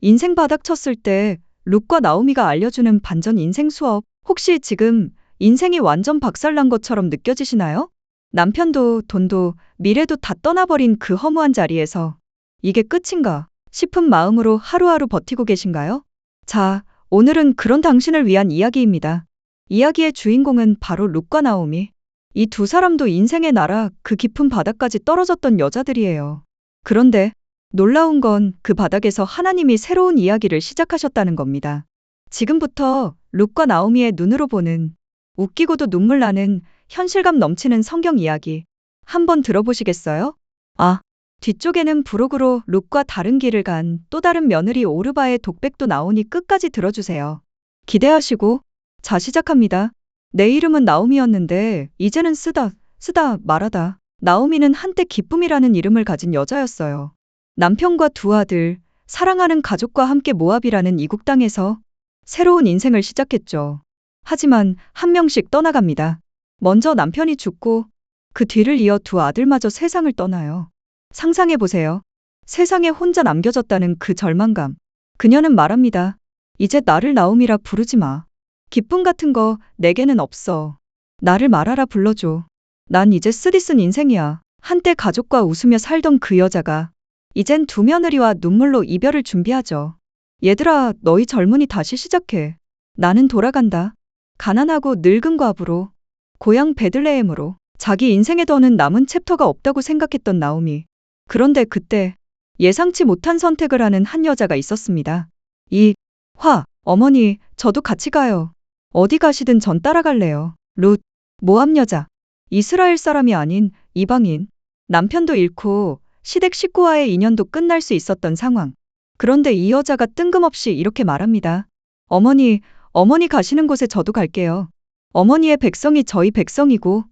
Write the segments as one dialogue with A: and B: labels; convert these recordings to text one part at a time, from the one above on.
A: 인생 바닥 쳤을 때 룩과 나오미가 알려주는 반전 인생 수업. 혹시 지금 인생이 완전 박살난 것처럼 느껴지시나요? 남편도 돈도 미래도 다 떠나버린 그 허무한 자리에서 이게 끝인가 싶은 마음으로 하루하루 버티고 계신가요? 자, 오늘은 그런 당신을 위한 이야기입니다. 이야기의 주인공은 바로 룩과 나오미. 이 두 사람도 인생의 나라 그 깊은 바닥까지 떨어졌던 여자들이에요. 그런데 놀라운 건 그 바닥에서 하나님이 새로운 이야기를 시작하셨다는 겁니다. 지금부터 룩과 나오미의 눈으로 보는 웃기고도 눈물 나는 현실감 넘치는 성경 이야기 한번 들어보시겠어요? 아, 뒤쪽에는 부록으로 룩과 다른 길을 간 또 다른 며느리 오르바의 독백도 나오니 끝까지 들어주세요. 기대하시고 자 시작합니다. 내 이름은 나오미였는데 이제는 쓰다 쓰다 말하다. 나오미는 한때 기쁨이라는 이름을 가진 여자였어요. 남편과 두 아들, 사랑하는 가족과 함께 모압이라는 이국 땅에서 새로운 인생을 시작했죠. 하지만 한 명씩 떠나갑니다. 먼저 남편이 죽고 그 뒤를 이어 두 아들마저 세상을 떠나요. 상상해 보세요. 세상에 혼자 남겨졌다는 그 절망감. 그녀는 말합니다. 이제 나를 나옴이라 부르지 마. 기쁨 같은 거 내게는 없어. 나를 말하라 불러줘. 난 이제 쓰디쓴 인생이야. 한때 가족과 웃으며 살던 그 여자가 이젠 두 며느리와 눈물로 이별을 준비하죠. 얘들아, 너희 젊은이 다시 시작해. 나는 돌아간다. 가난하고 늙은 과부로 고향 베들레헴으로 자기 인생에 더는 남은 챕터가 없다고 생각했던 나오미. 그런데 그때 예상치 못한 선택을 하는 한 여자가 있었습니다. 이, 화, 어머니, 저도 같이 가요. 어디 가시든 전 따라갈래요. 룻, 모함 여자. 이스라엘 사람이 아닌 이방인. 남편도 잃고 시댁 식구와의 인연도 끝날 수 있었던 상황. 그런데 이 여자가 뜬금없이 이렇게 말합니다. 어머니, 어머니 가시는 곳에 저도 갈게요. 어머니의 백성이 저희 백성이고,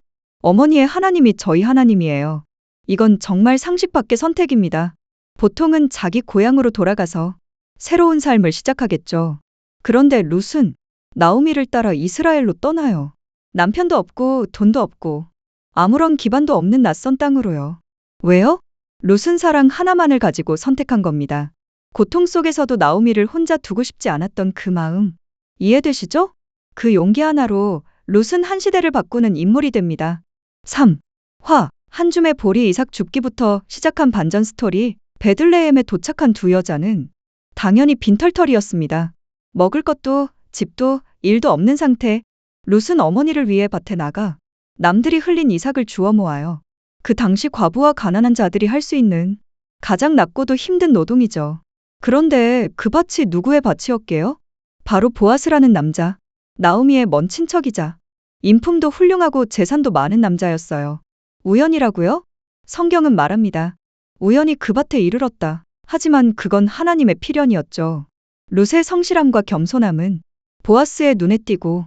A: 어머니의 하나님이 저희 하나님이에요. 이건 정말 상식 밖의 선택입니다. 보통은 자기 고향으로 돌아가서 새로운 삶을 시작하겠죠. 그런데 룻은 나오미를 따라 이스라엘로 떠나요. 남편도 없고 돈도 없고 아무런 기반도 없는 낯선 땅으로요. 왜요? 룻은 사랑 하나만을 가지고 선택한 겁니다. 고통 속에서도 나오미를 혼자 두고 싶지 않았던 그 마음. 이해되시죠? 그 용기 하나로 룻은 한 시대를 바꾸는 인물이 됩니다. 3. 화. 한 줌의 보리 이삭 죽기부터 시작한 반전 스토리. 베들레헴에 도착한 두 여자는 당연히 빈털털이었습니다. 먹을 것도 집도 일도 없는 상태. 룻은 어머니를 위해 밭에 나가 남들이 흘린 이삭을 주워 모아요. 그 당시 과부와 가난한 자들이 할 수 있는 가장 낮고도 힘든 노동이죠. 그런데 그 밭이 누구의 밭이었게요? 바로 보아스라는 남자. 나오미의 먼 친척이자 인품도 훌륭하고 재산도 많은 남자였어요. 우연이라고요? 성경은 말합니다. 우연히 그 밭에 이르렀다. 하지만 그건 하나님의 필연이었죠. 룻의 성실함과 겸손함은 보아스의 눈에 띄고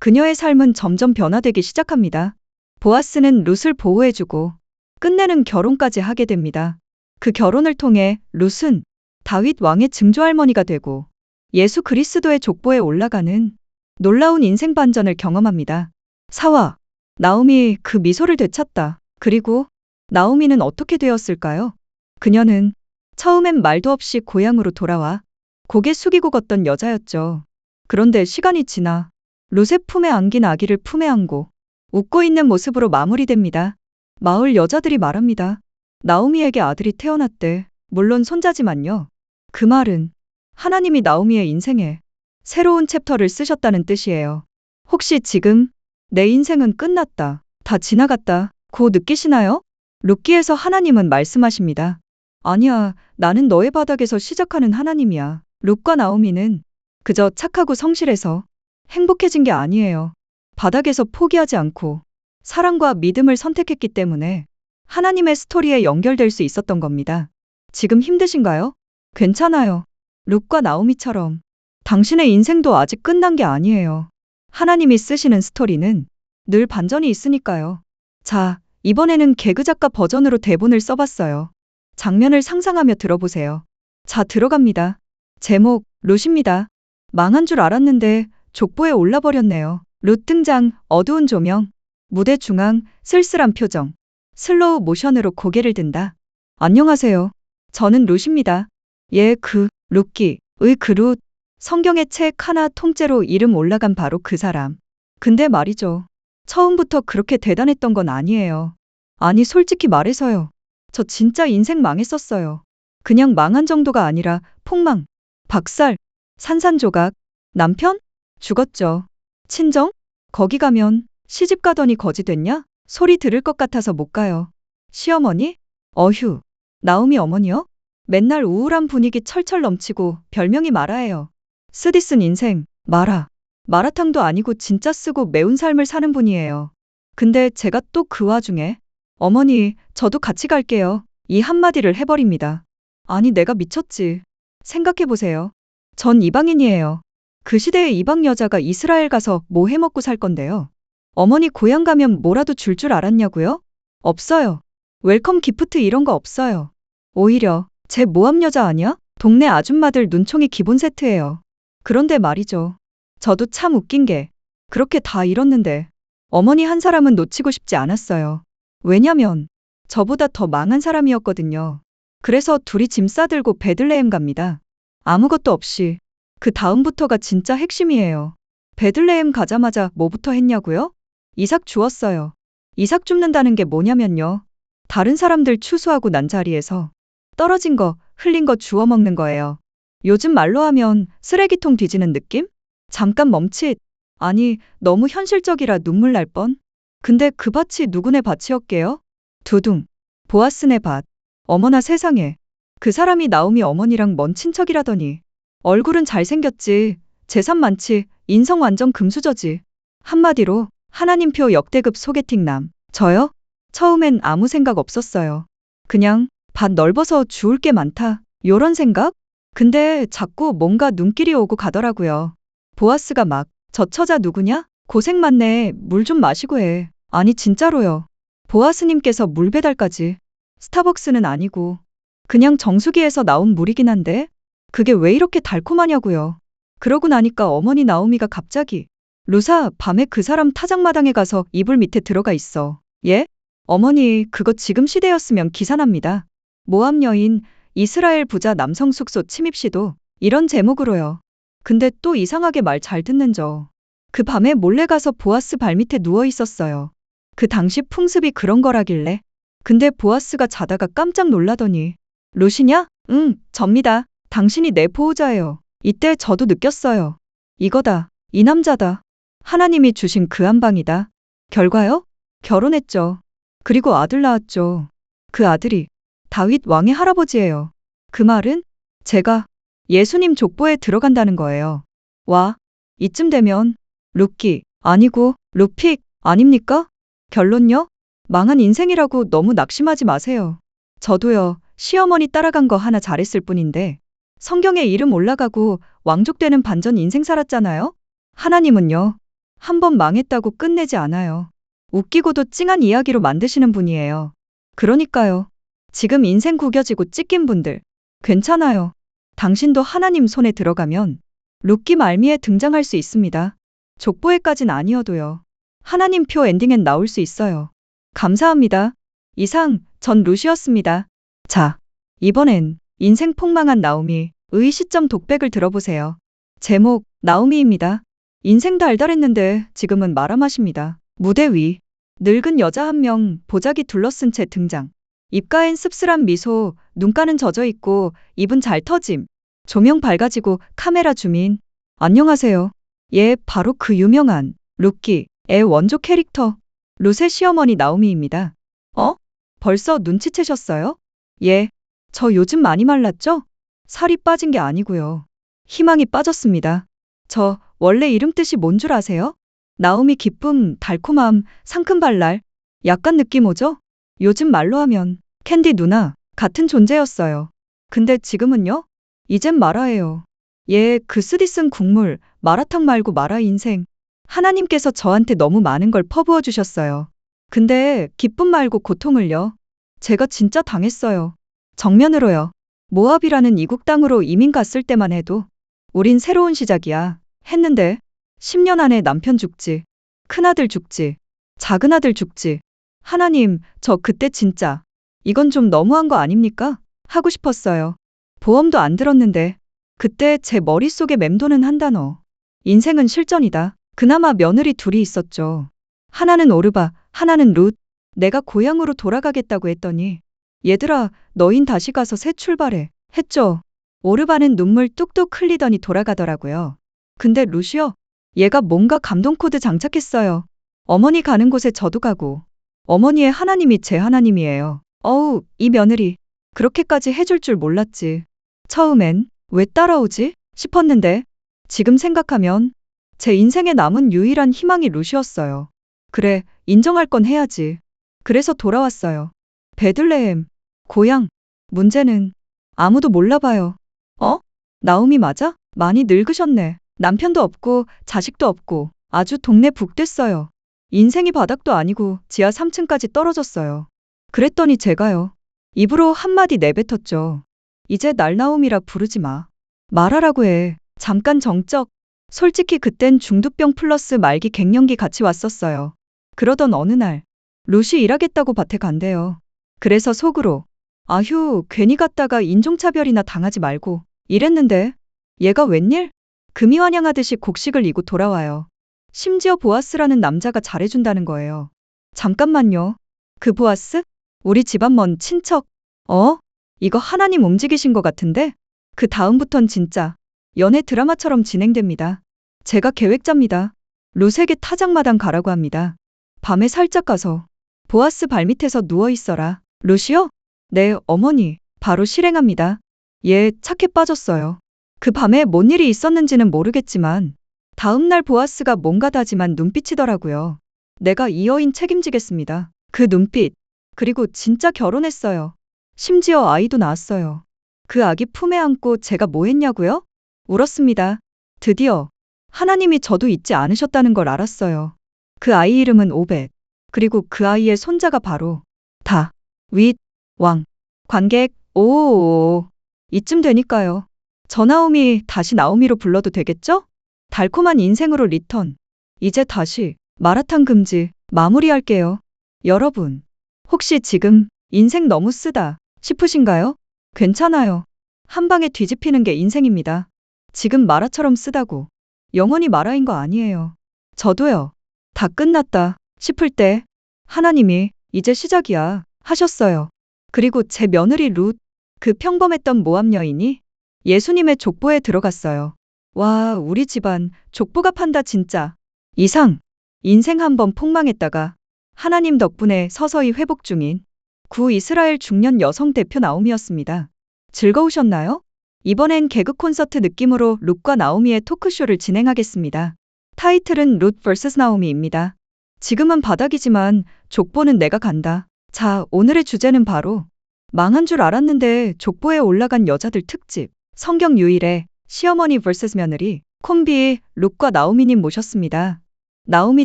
A: 그녀의 삶은 점점 변화되기 시작합니다. 보아스는 룻을 보호해주고 끝내는 결혼까지 하게 됩니다. 그 결혼을 통해 룻은 다윗 왕의 증조할머니가 되고 예수 그리스도의 족보에 올라가는 놀라운 인생 반전을 경험합니다. 사와 나오미 그 미소를 되찾다. 그리고 나오미는 어떻게 되었을까요? 그녀는 처음엔 말도 없이 고향으로 돌아와 고개 숙이고 걷던 여자였죠. 그런데 시간이 지나 룻의 품에 안긴 아기를 품에 안고 웃고 있는 모습으로 마무리됩니다. 마을 여자들이 말합니다. 나오미에게 아들이 태어났대. 물론 손자지만요. 그 말은 하나님이 나오미의 인생에 새로운 챕터를 쓰셨다는 뜻이에요. 혹시 지금 내 인생은 끝났다. 다 지나갔다. 고 느끼시나요? 룻기에서 하나님은 말씀하십니다. 아니야, 나는 너의 바닥에서 시작하는 하나님이야. 룻과 나오미는 그저 착하고 성실해서 행복해진 게 아니에요. 바닥에서 포기하지 않고 사랑과 믿음을 선택했기 때문에 하나님의 스토리에 연결될 수 있었던 겁니다. 지금 힘드신가요? 괜찮아요. 룩과 나오미처럼 당신의 인생도 아직 끝난 게 아니에요. 하나님이 쓰시는 스토리는 늘 반전이 있으니까요. 자, 이번에는 개그 작가 버전으로 대본을 써봤어요. 장면을 상상하며 들어보세요. 자, 들어갑니다. 제목, 룻입니다. 망한 줄 알았는데 족보에 올라버렸네요. 룻 등장, 어두운 조명, 무대 중앙, 쓸쓸한 표정. 슬로우 모션으로 고개를 든다. 안녕하세요. 저는 룻입니다. 예, 그, 룻기. 의 그릇. 성경의 책 하나 통째로 이름 올라간 바로 그 사람. 근데 말이죠. 처음부터 그렇게 대단했던 건 아니에요. 아니, 솔직히 말해서요. 저 진짜 인생 망했었어요. 그냥 망한 정도가 아니라 폭망, 박살, 산산조각. 남편? 죽었죠. 친정? 거기 가면 시집 가더니 거지 됐냐? 소리 들을 것 같아서 못 가요. 시어머니? 어휴. 나오미 어머니요? 맨날 우울한 분위기 철철 넘치고 별명이 마라예요. 쓰디 쓴 인생, 마라. 마라탕도 아니고 진짜 쓰고 매운 삶을 사는 분이에요. 근데 제가 또 그 와중에 어머니, 저도 같이 갈게요. 이 한마디를 해버립니다. 아니, 내가 미쳤지. 생각해보세요. 전 이방인이에요. 그 시대의 이방 여자가 이스라엘 가서 뭐 해먹고 살 건데요. 어머니 고향 가면 뭐라도 줄줄 알았냐고요? 없어요. 웰컴 기프트 이런 거 없어요. 오히려 제 모함 여자 아니야? 동네 아줌마들 눈총이 기본 세트예요. 그런데 말이죠. 저도 참 웃긴 게 그렇게 다 잃었는데 어머니 한 사람은 놓치고 싶지 않았어요. 왜냐면 저보다 더 망한 사람이었거든요. 그래서 둘이 짐 싸들고 베들레헴 갑니다. 아무것도 없이 그 다음부터가 진짜 핵심이에요. 베들레헴 가자마자 뭐부터 했냐고요? 이삭 주었어요. 이삭 줍는다는 게 뭐냐면요. 다른 사람들 추수하고 난 자리에서 떨어진 거, 흘린 거 주워 먹는 거예요. 요즘 말로 하면 쓰레기통 뒤지는 느낌? 잠깐 멈칫. 아니, 너무 현실적이라 눈물 날 뻔. 근데 그 밭이 누구네 밭이었게요? 두둥. 보아스네 밭. 어머나 세상에. 그 사람이 나오미 어머니랑 먼 친척이라더니. 얼굴은 잘생겼지. 재산 많지. 인성 완전 금수저지. 한마디로 하나님표 역대급 소개팅남. 저요? 처음엔 아무 생각 없었어요. 그냥 밭 넓어서 주울 게 많다. 요런 생각? 근데 자꾸 뭔가 눈길이 오고 가더라고요. 보아스가 막, 저 처자 누구냐? 고생 많네. 물 좀 마시고 해. 아니, 진짜로요. 보아스님께서 물 배달까지. 스타벅스는 아니고. 그냥 정수기에서 나온 물이긴 한데. 그게 왜 이렇게 달콤하냐고요. 그러고 나니까 어머니 나오미가 갑자기. 루사, 밤에 그 사람 타작마당에 가서 이불 밑에 들어가 있어. 예? 어머니, 그거 지금 시대였으면 기사납니다. 모함 여인, 이스라엘 부자 남성 숙소 침입 시도 이런 제목으로요. 근데 또 이상하게 말 잘 듣는 저. 그 밤에 몰래 가서 보아스 발밑에 누워 있었어요. 그 당시 풍습이 그런 거라길래. 근데 보아스가 자다가 깜짝 놀라더니 루시냐? 응, 접니다. 당신이 내 보호자예요. 이때 저도 느꼈어요. 이거다. 이 남자다. 하나님이 주신 그 한방이다. 결과요? 결혼했죠. 그리고 아들 낳았죠. 그 아들이 다윗 왕의 할아버지예요. 그 말은 제가 예수님 족보에 들어간다는 거예요. 와, 이쯤 되면 루키 아니고 루픽 아닙니까? 결론요? 망한 인생이라고 너무 낙심하지 마세요. 저도요, 시어머니 따라간 거 하나 잘했을 뿐인데 성경에 이름 올라가고 왕족되는 반전 인생 살았잖아요? 하나님은요, 한 번 망했다고 끝내지 않아요. 웃기고도 찡한 이야기로 만드시는 분이에요. 그러니까요. 지금 인생 구겨지고 찢긴 분들, 괜찮아요. 당신도 하나님 손에 들어가면 루키 말미에 등장할 수 있습니다. 족보에까진 아니어도요. 하나님 표 엔딩엔 나올 수 있어요. 감사합니다. 이상, 전 루시였습니다. 자, 이번엔 인생 폭망한 나오미, 의 시점 독백을 들어보세요. 제목, 나오미입니다. 인생 달달했는데 지금은 말아마십니다. 무대 위, 늙은 여자 한 명 보자기 둘러쓴 채 등장. 입가엔 씁쓸한 미소, 눈가는 젖어 있고 입은 잘 터짐. 조명 밝아지고 카메라 주민. 안녕하세요. 예, 바로 그 유명한 루키, 의 원조 캐릭터. 루세 시어머니 나오미입니다. 어? 벌써 눈치채셨어요? 예. 저 요즘 많이 말랐죠? 살이 빠진 게 아니고요. 희망이 빠졌습니다. 저 원래 이름 뜻이 뭔 줄 아세요? 나오미 기쁨, 달콤함, 상큼발랄. 약간 느낌 오죠? 요즘 말로 하면 캔디 누나 같은 존재였어요. 근데 지금은요? 이젠 마라예요. 예, 그 쓰디 쓴 국물, 마라탕 말고 마라 인생. 하나님께서 저한테 너무 많은 걸 퍼부어 주셨어요. 근데 기쁨 말고 고통을요. 제가 진짜 당했어요. 정면으로요. 모압이라는 이국 땅으로 이민 갔을 때만 해도 우린 새로운 시작이야. 했는데 10년 안에 남편 죽지. 큰아들 죽지. 작은아들 죽지. 하나님, 저 그때 진짜 이건 좀 너무한 거 아닙니까? 하고 싶었어요. 보험도 안 들었는데. 그때 제 머릿속에 맴도는 한 단어. 인생은 실전이다. 그나마 며느리 둘이 있었죠. 하나는 오르바, 하나는 룻. 내가 고향으로 돌아가겠다고 했더니 얘들아, 너흰 다시 가서 새 출발해. 했죠. 오르바는 눈물 뚝뚝 흘리더니 돌아가더라고요. 근데 루시요? 얘가 뭔가 감동 코드 장착했어요. 어머니 가는 곳에 저도 가고. 어머니의 하나님이 제 하나님이에요. 어우, 이 며느리. 그렇게까지 해줄 줄 몰랐지. 처음엔 왜 따라오지? 싶었는데 지금 생각하면 제 인생에 남은 유일한 희망이 루시였어요. 그래, 인정할 건 해야지. 그래서 돌아왔어요. 베들레헴, 고향. 문제는 아무도 몰라봐요. 어? 나움이 맞아? 많이 늙으셨네. 남편도 없고 자식도 없고 아주 동네 북됐어요. 인생이 바닥도 아니고 지하 3층까지 떨어졌어요. 그랬더니 제가요. 입으로 한마디 내뱉었죠. 이제 날나옴이라 부르지 마. 말하라고 해. 잠깐 정적. 솔직히 그땐 중두병 플러스 말기 갱년기 같이 왔었어요. 그러던 어느 날 루시 일하겠다고 밭에 간대요. 그래서 속으로 아휴 괜히 갔다가 인종차별이나 당하지 말고 이랬는데 얘가 웬일? 금이 환영하듯이 곡식을 이고 돌아와요. 심지어 보아스라는 남자가 잘해준다는 거예요. 잠깐만요. 그 보아스? 우리 집안 먼 친척. 어? 이거 하나님 움직이신 것 같은데? 그 다음부턴 진짜 연애 드라마처럼 진행됩니다. 제가 계획자입니다. 루세게 타작마당 가라고 합니다. 밤에 살짝 가서 보아스 발밑에서 누워 있어라. 루시오? 네, 어머니. 바로 실행합니다. 얘 착해 빠졌어요. 그 밤에 뭔 일이 있었는지는 모르겠지만 다음날 보아스가 뭔가 다짐한 눈빛이더라고요. 내가 이 여인 책임지겠습니다. 그 눈빛. 그리고 진짜 결혼했어요. 심지어 아이도 낳았어요. 그 아기 품에 안고 제가 뭐 했냐고요? 울었습니다. 드디어 하나님이 저도 잊지 않으셨다는 걸 알았어요. 그 아이 이름은 오벳. 그리고 그 아이의 손자가 바로 다, 윗, 왕, 관객, 오오오. 이쯤 되니까요. 전나옴이 다시 나오미로 불러도 되겠죠? 달콤한 인생으로 리턴. 이제 다시 마라탕 금지 마무리할게요. 여러분, 혹시 지금 인생 너무 쓰다 싶으신가요? 괜찮아요. 한 방에 뒤집히는 게 인생입니다. 지금 마라처럼 쓰다고 영원히 마라인 거 아니에요. 저도요. 다 끝났다 싶을 때 하나님이 이제 시작이야 하셨어요. 그리고 제 며느리 룻, 그 평범했던 모함 여인이 예수님의 족보에 들어갔어요. 와, 우리 집안 족보가 판다 진짜. 이상, 인생 한번 폭망했다가 하나님 덕분에 서서히 회복 중인 구 이스라엘 중년 여성 대표 나오미였습니다. 즐거우셨나요? 이번엔 개그 콘서트 느낌으로 룩과 나오미의 토크쇼를 진행하겠습니다. 타이틀은 룻 vs 나오미입니다. 지금은 바닥이지만 족보는 내가 간다. 자, 오늘의 주제는 바로 망한 줄 알았는데 족보에 올라간 여자들 특집. 성경 유일의 시어머니 vs 며느리 콤비 룩과 나오미님 모셨습니다. 나오미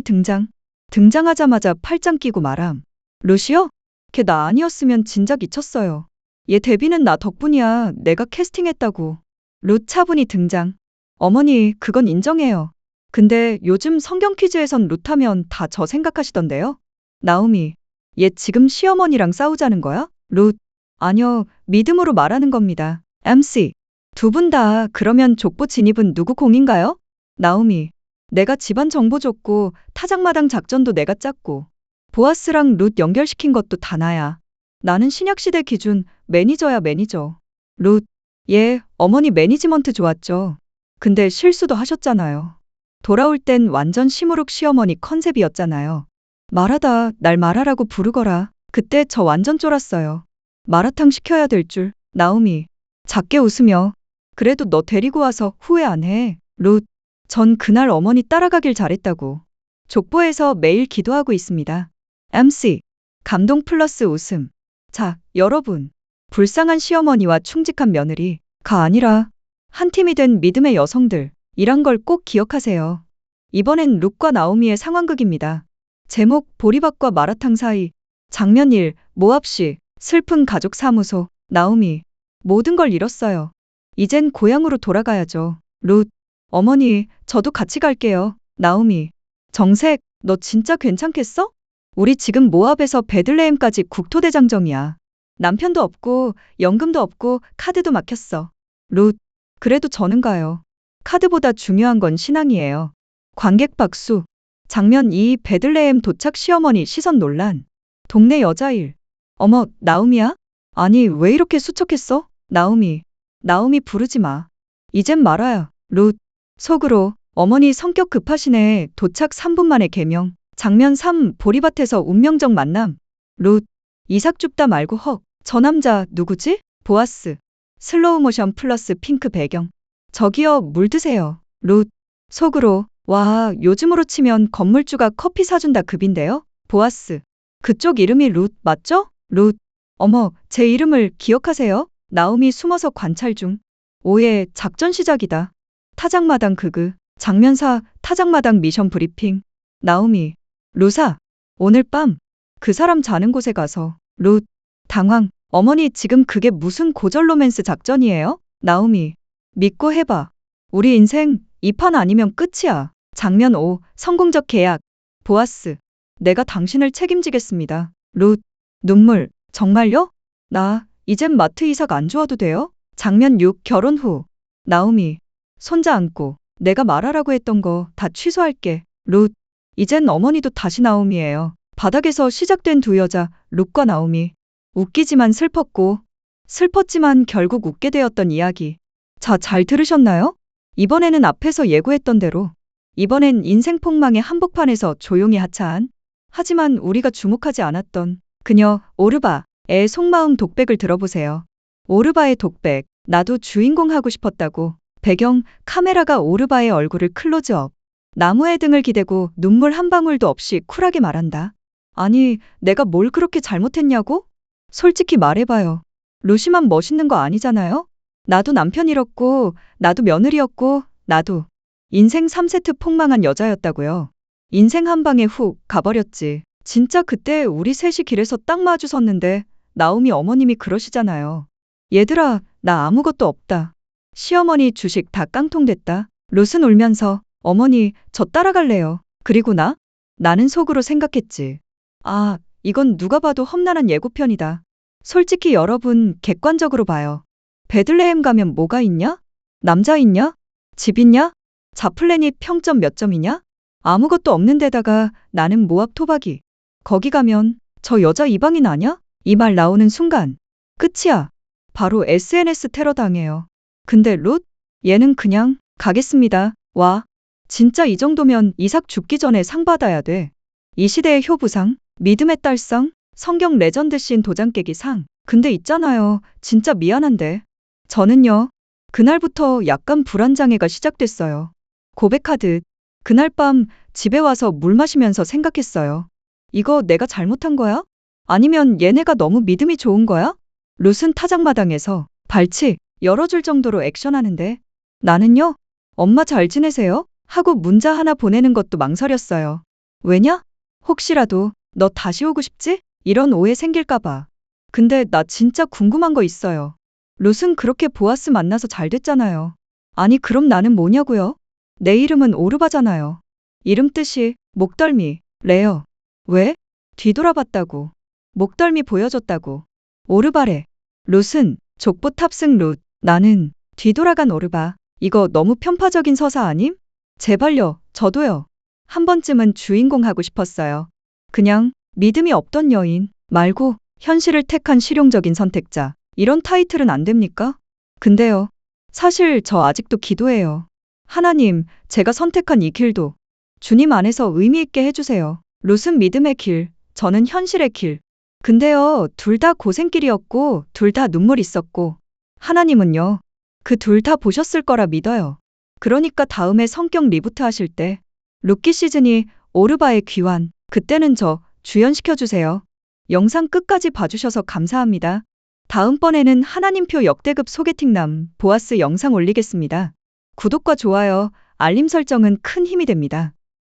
A: 등장. 등장하자마자 팔짱 끼고 말함. 루시오? 걔나 아니었으면 진작 잊혔어요. 얘 데뷔는 나 덕분이야. 내가 캐스팅했다고. 루 차분히 등장. 어머니, 그건 인정해요. 근데 요즘 성경 퀴즈에선 룻하면 다 저 생각하시던데요? 나오미, 얘 지금 시어머니랑 싸우자는 거야? 룻, 아니요, 믿음으로 말하는 겁니다. MC, 두 분 다 그러면 족보 진입은 누구 공인가요? 나오미, 내가 집안 정보 줬고 타작마당 작전도 내가 짰고 보아스랑 룻 연결시킨 것도 다 나야. 나는 신약시대 기준 매니저야 매니저. 룻, 얘 어머니 매니지먼트 좋았죠. 근데 실수도 하셨잖아요. 돌아올 땐 완전 시무룩 시어머니 컨셉이었잖아요. 말하다 날 말하라고 부르거라. 그때 저 완전 쫄았어요. 마라탕 시켜야 될 줄. 나오미. 작게 웃으며. 그래도 너 데리고 와서 후회 안 해. 룻. 전 그날 어머니 따라가길 잘했다고. 족보에서 매일 기도하고 있습니다. MC. 감동 플러스 웃음. 자, 여러분. 불쌍한 시어머니와 충직한 며느리 가 아니라 한 팀이 된 믿음의 여성들. 이란 걸 꼭 기억하세요. 이번엔 룩과 나오미의 상황극입니다. 제목 보리밥과 마라탕 사이. 장면 1. 모압시. 슬픈 가족 사무소. 나오미. 모든 걸 잃었어요. 이젠 고향으로 돌아가야죠. 룻. 어머니, 저도 같이 갈게요. 나오미. 정색, 너 진짜 괜찮겠어? 우리 지금 모압에서 베들레헴까지 국토대장정이야. 남편도 없고, 연금도 없고, 카드도 막혔어. 룻. 그래도 저는 가요. 카드보다 중요한 건 신앙이에요. 관객 박수. 장면 2 베들레헴 도착 시어머니 시선 논란. 동네 여자일. 어머, 나움이야? 아니, 왜 이렇게 수척했어? 나움이. 나움이 부르지 마. 이젠 말아요. 룻. 속으로 어머니 성격 급하시네. 도착 3분 만에 개명. 장면 3 보리밭에서 운명적 만남. 룻. 이삭 줍다 말고 헉. 저 남자 누구지? 보아스. 슬로우 모션 플러스 핑크 배경. 저기요, 물 드세요. 룻. 속으로. 와, 요즘으로 치면 건물주가 커피 사준다 급인데요? 보아스. 그쪽 이름이 룻, 맞죠? 룻. 어머, 제 이름을 기억하세요? 나움이 숨어서 관찰 중. 오예, 작전 시작이다. 타작마당 그그. 장면사, 타작마당 미션 브리핑. 나움이. 루사. 오늘 밤. 그 사람 자는 곳에 가서. 룻. 당황. 어머니 지금 그게 무슨 고절 로맨스 작전이에요? 나움이. 믿고 해봐. 우리 인생 이 판 아니면 끝이야. 장면 5. 성공적 계약. 보아스. 내가 당신을 책임지겠습니다. 룻. 눈물. 정말요? 나 이젠 마트 이삭 안 좋아도 돼요? 장면 6. 결혼 후. 나움이. 손자 안고. 내가 말하라고 했던 거 다 취소할게. 룻. 이젠 어머니도 다시 나움이에요. 바닥에서 시작된 두 여자, 룻과 나움이. 웃기지만 슬펐고, 슬펐지만 결국 웃게 되었던 이야기. 자, 잘 들으셨나요? 이번에는 앞에서 예고했던 대로. 이번엔 인생 폭망의 한복판에서 조용히 하차한. 하지만 우리가 주목하지 않았던 그녀, 오르바의 속마음 독백을 들어보세요. 오르바의 독백. 나도 주인공 하고 싶었다고. 배경, 카메라가 오르바의 얼굴을 클로즈업. 나무의 등을 기대고 눈물 한 방울도 없이 쿨하게 말한다. 아니, 내가 뭘 그렇게 잘못했냐고? 솔직히 말해봐요. 루시만 멋있는 거 아니잖아요? 나도 남편 잃었고, 나도 며느리였고, 나도 인생 3세트 폭망한 여자였다고요. 인생 한 방에 훅 가버렸지. 진짜 그때 우리 셋이 길에서 딱 마주 섰는데 나오미 어머님이 그러시잖아요. 얘들아, 나 아무것도 없다. 시어머니 주식 다 깡통됐다. 롯은 울면서 어머니, 저 따라갈래요. 그리고 나? 나는 속으로 생각했지. 아, 이건 누가 봐도 험난한 예고편이다. 솔직히 여러분, 객관적으로 봐요. 베들레헴 가면 뭐가 있냐? 남자 있냐? 집 있냐? 자플랜이 평점 몇 점이냐? 아무것도 없는 데다가 나는 모압 토박이. 거기 가면 저 여자 이방인 아냐? 이 말 나오는 순간. 끝이야. 바로 SNS 테러 당해요. 근데 룻? 얘는 그냥 가겠습니다. 와. 진짜 이 정도면 이삭 죽기 전에 상 받아야 돼. 이 시대의 효부상, 믿음의 딸상, 성경 레전드 씬 도장 깨기 상. 근데 있잖아요. 진짜 미안한데. 저는요. 그날부터 약간 불안장애가 시작됐어요. 고백하듯. 그날 밤 집에 와서 물 마시면서 생각했어요. 이거 내가 잘못한 거야? 아니면 얘네가 너무 믿음이 좋은 거야? 룻은 타작마당에서 발치 열어줄 정도로 액션하는데 나는요? 엄마 잘 지내세요? 하고 문자 하나 보내는 것도 망설였어요. 왜냐? 혹시라도 너 다시 오고 싶지? 이런 오해 생길까봐. 근데 나 진짜 궁금한 거 있어요. 룻은 그렇게 보아스 만나서 잘 됐잖아요. 아니 그럼 나는 뭐냐고요? 내 이름은 오르바잖아요. 이름 뜻이 목덜미, 레어. 왜? 뒤돌아봤다고. 목덜미 보여줬다고. 오르바래. 룻은 족보 탑승 룻. 나는 뒤돌아간 오르바. 이거 너무 편파적인 서사 아님? 제발요, 저도요. 한 번쯤은 주인공 하고 싶었어요. 그냥 믿음이 없던 여인 말고 현실을 택한 실용적인 선택자. 이런 타이틀은 안 됩니까? 근데요. 사실 저 아직도 기도해요. 하나님, 제가 선택한 이 길도 주님 안에서 의미 있게 해주세요. 롯은 믿음의 길, 저는 현실의 길. 근데요, 둘 다 고생길이었고, 둘 다 눈물 있었고, 하나님은요, 그 둘 다 보셨을 거라 믿어요. 그러니까 다음에 성격 리부트 하실 때, 루키 시즌이 오르바의 귀환, 그때는 저 주연시켜주세요. 영상 끝까지 봐주셔서 감사합니다. 다음번에는 하나님표 역대급 소개팅남 보아스 영상 올리겠습니다. 구독과 좋아요, 알림 설정은 큰 힘이 됩니다.